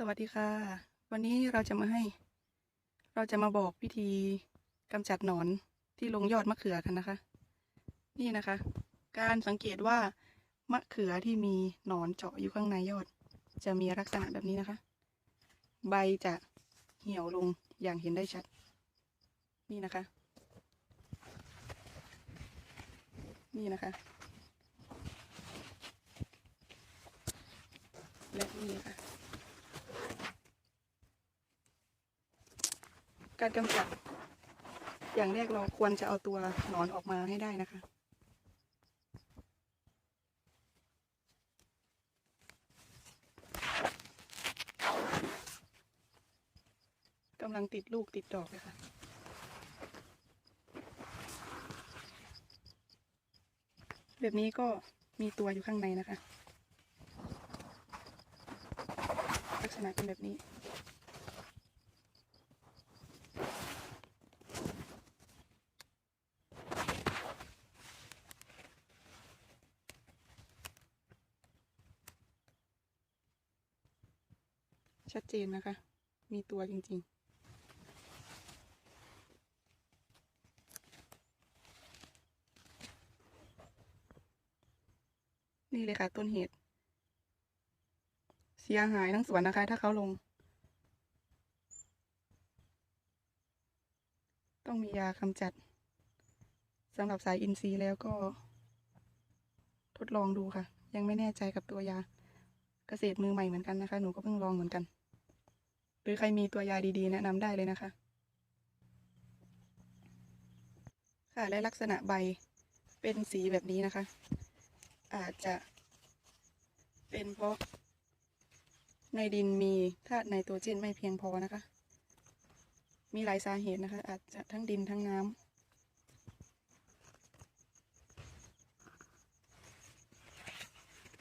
สวัสดีค่ะ วันนี้เราจะมาให้ เราจะมาบอกวิธีกำจัดหนอนที่ลงยอดมะเขือกันนะคะ นี่นะคะ การสังเกตว่ามะเขือที่มีหนอนเจาะอยู่ข้างในยอด จะมีลักษณะแบบนี้นะคะ ใบจะเหี่ยวลงอย่างเห็นได้ชัด นี่นะคะ นี่นะคะ และนี่ค่ะ การกำจัด อย่างแรกเราควรจะเอาตัวหนอนออกมาให้ได้นะคะ กำลังติดลูกติดดอกเลยค่ะแบบนี้ก็มีตัวอยู่ข้างในนะคะ ลักษณะเป็นแบบนี้ ชัดเจนนะคะ มีตัวจริง ๆนี่เลยค่ะ ต้นเหตุ เสียหายทั้งสวนนะคะ ถ้าเขาลง ต้องมียากำจัดสำหรับสายอินทรีย์แล้วก็ ทดลองดูค่ะ ยังไม่แน่ใจกับตัวยาเกษตรมือใหม่เหมือนกันนะคะ หนูก็เพิ่งลองเหมือนกัน รือใครมีตัวยาดีๆ แนะนำได้เลยนะคะ ค่ะและลักษณะใบเป็นสีแบบนี้นะคะ อาจจะเป็นเพราะในดินมีธาตุไนโตรเจนไม่เพียงพอนะคะ มีหลายสาเหตุนะคะ อาจจะทั้งดินทั้งน้ำ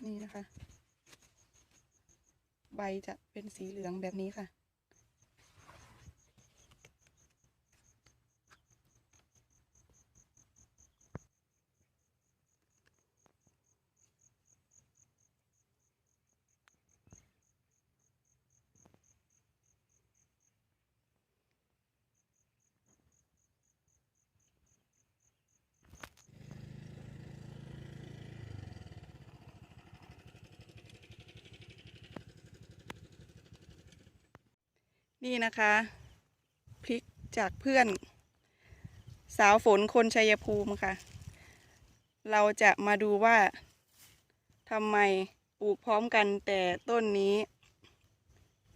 นี่นะคะ ใบจะเป็นสีเหลืองแบบนี้ค่ะ นี่นะคะพริกจากเพื่อน สาวฝนคนชัยภูมิค่ะ เราจะมาดูว่าทำไมปลูกพร้อมกันแต่ต้นนี้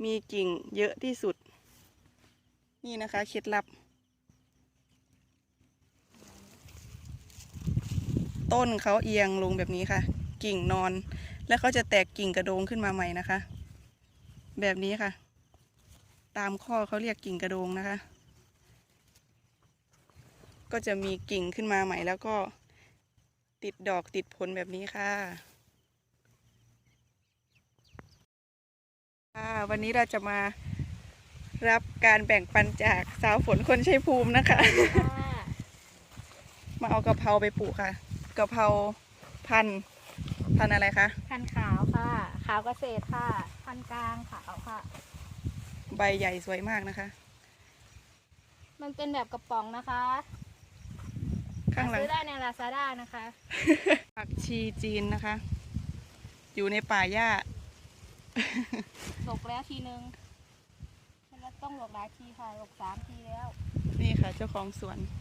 มีกิ่งเยอะที่สุด นี่นะคะเคล็ดลับ ต้นเขาเอียงลงแบบนี้ค่ะ กิ่งนอน แล้วเขาจะแตกกิ่งกระโดงขึ้นมาใหม่นะคะ แบบนี้ค่ะ ตามข้อเขาเรียกกิ่งกระโดงนะคะ ก็จะมีกิ่งขึ้นมาใหม่แล้วก็ติดดอกติดผลแบบนี้ค่ะค่ะ วันนี้เราจะมารับการแบ่งปันจากสาวฝนคนชัยภูมินะคะ มาเอากะเพราไปปลูกค่ะ กะเพราพันธุ์พันธุ์อะไรคะพันขาวค่ะ ขาวเกษตรค่ะพันกลางขาวค่ะ ใบใหญ่สวยมากนะคะ มันเป็นแบบกระป๋องนะคะข้างหลังซื้อได้ในลาซาด้านะคะ ผักชีจีนนะคะ อยู่ในป่าหญ้าหลกแล้วทีนึงแล้วต้องหลกหลายทีค่ะหลกสามทีแล้ว นี่ค่ะเจ้าของสวนค